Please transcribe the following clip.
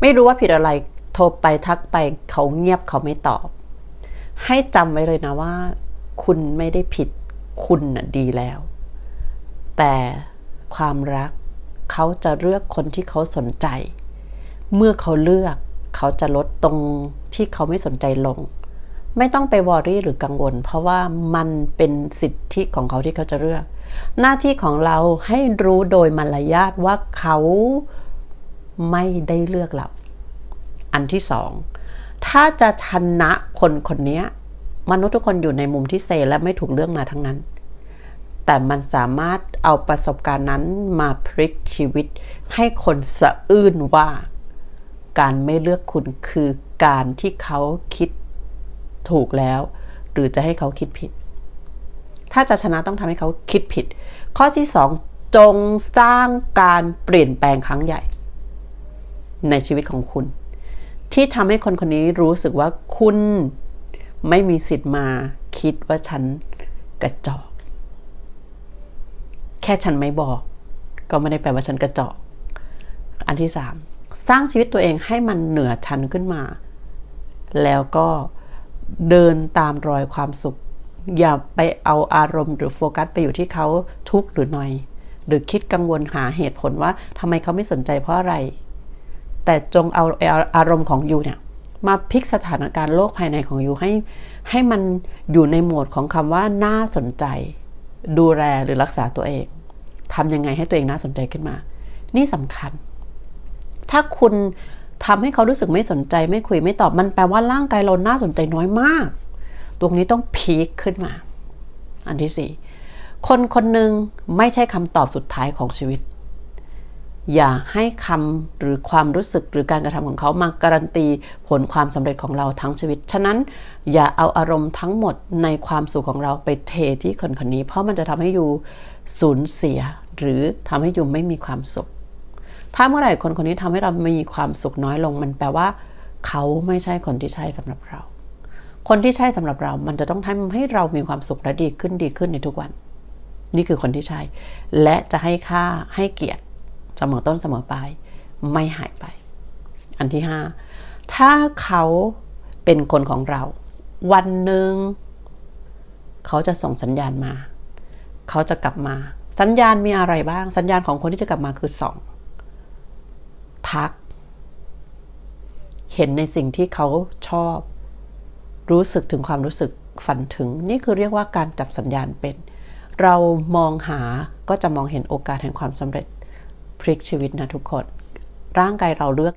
ไม่รู้ว่าผิดอะไรโทรไปทักไปเขาเงียบเขาไม่ตอบ ให้จำไว้เลยนะว่า คุณไม่ได้ผิดคุณนะดีแล้ว แต่ความรักเขาจะเลือกคนที่เขาสนใจ เมื่อเขาเลือกเขาจะลดตรงที่เขาไม่สนใจลง ไม่ต้องไปวอรี่หรือกังวล เพราะว่ามันเป็นสิทธิของเขาที่เขาจะเลือก หน้าที่ของเราให้รู้โดยมารยาทว่าเขา ไม่ได้เลือกเรา อันที่สอง ถ้าจะชนะคนคนนี้มนุษย์ทุกคนอยู่ในมุมที่เซและไม่ถูกเลือกมาทั้งนั้น แต่มันสามารถเอาประสบการณ์นั้นมาพลิกชีวิต ให้คนสะอื้นว่า การไม่เลือกคุณคือการที่เขาคิดถูกแล้ว หรือจะให้เขาคิดผิด ถ้าจะชนะต้องทำให้เขาคิดผิด ข้อที่สองจงสร้างการเปลี่ยนแปลงครั้งใหญ่ ในชีวิตของคุณ ที่ทำให้คนคนนี้รู้สึกว่าคุณไม่มีสิทธิ์มาคิดว่าฉันกระจอก แค่ฉันไม่บอก ก็ไม่ได้แปลว่าฉันกระจอก อันที่สามสร้างชีวิตตัวเองให้มันเหนือชั้นขึ้นมา แล้วก็เดินตามรอยความสุข อย่าไปเอาอารมณ์หรือโฟกัสไปอยู่ที่เขาทุกข์หรือหน่อย หรือคิดกังวลหาเหตุผลว่าทำไมเขาไม่สนใจเพราะอะไร แต่จงเอาอารมณ์ของยูเนี่ยมาพลิกสถานการณ์โลกภายในของยูให้ให้มันอยู่ในโหมดของคำว่าน่าสนใจ ดูแลหรือรักษาตัวเองทำยังไงให้ตัวเองน่าสนใจขึ้นมา นี่สำคัญ ถ้าคุณทำให้เขารู้สึกไม่สนใจ ไม่คุยไม่ตอบมันแปลว่าร่างกายเราน่าสนใจน้อยมาก ตรงนี้ต้องพีคขึ้นมา อันที่สี่คนคนหนึ่งไม่ใช่คำตอบสุดท้ายของชีวิต อย่าให้คำหรือความรู้สึกหรือการกระทำของเขามาการันตีผลความสำเร็จของเราทั้งชีวิต ฉะนั้นอย่าเอาอารมณ์ทั้งหมดในความสุขของเราไปเทที่คนคนนี้ เพราะมันจะทำให้ยูสูญเสีย หรือทำให้ยูไม่มีความสุข ถ้าเมื่อไหร่คนคนนี้ทำให้เรามีความสุขน้อยลง มันแปลว่า เขาไม่ใช่คนที่ใช่สำหรับเรา คนที่ใช่สำหรับเรา มันจะต้องทำให้เรามีความสุขและดีขึ้นดีขึ้นในทุกวัน นี่คือคนที่ใช่ และจะให้ค่าให้เกียรติ เสมอต้นเสมอปลายไม่หายไป อันที่ห้าถ้าเขาเป็นคนของเรา วันหนึ่งเขาจะส่งสัญญาณมา เขาจะกลับมา สัญญาณมีอะไรบ้าง สัญญาณของคนที่จะกลับมาคือสองทัก เห็นในสิ่งที่เขาชอบ รู้สึกถึงความรู้สึกฝันถึง นี่คือเรียกว่าการจับสัญญาณเป็น เรามองหาก็จะมองเห็นโอกาสแห่งความสำเร็จ พลิกชีวิตนะทุกคน ร่างกายเราเลือก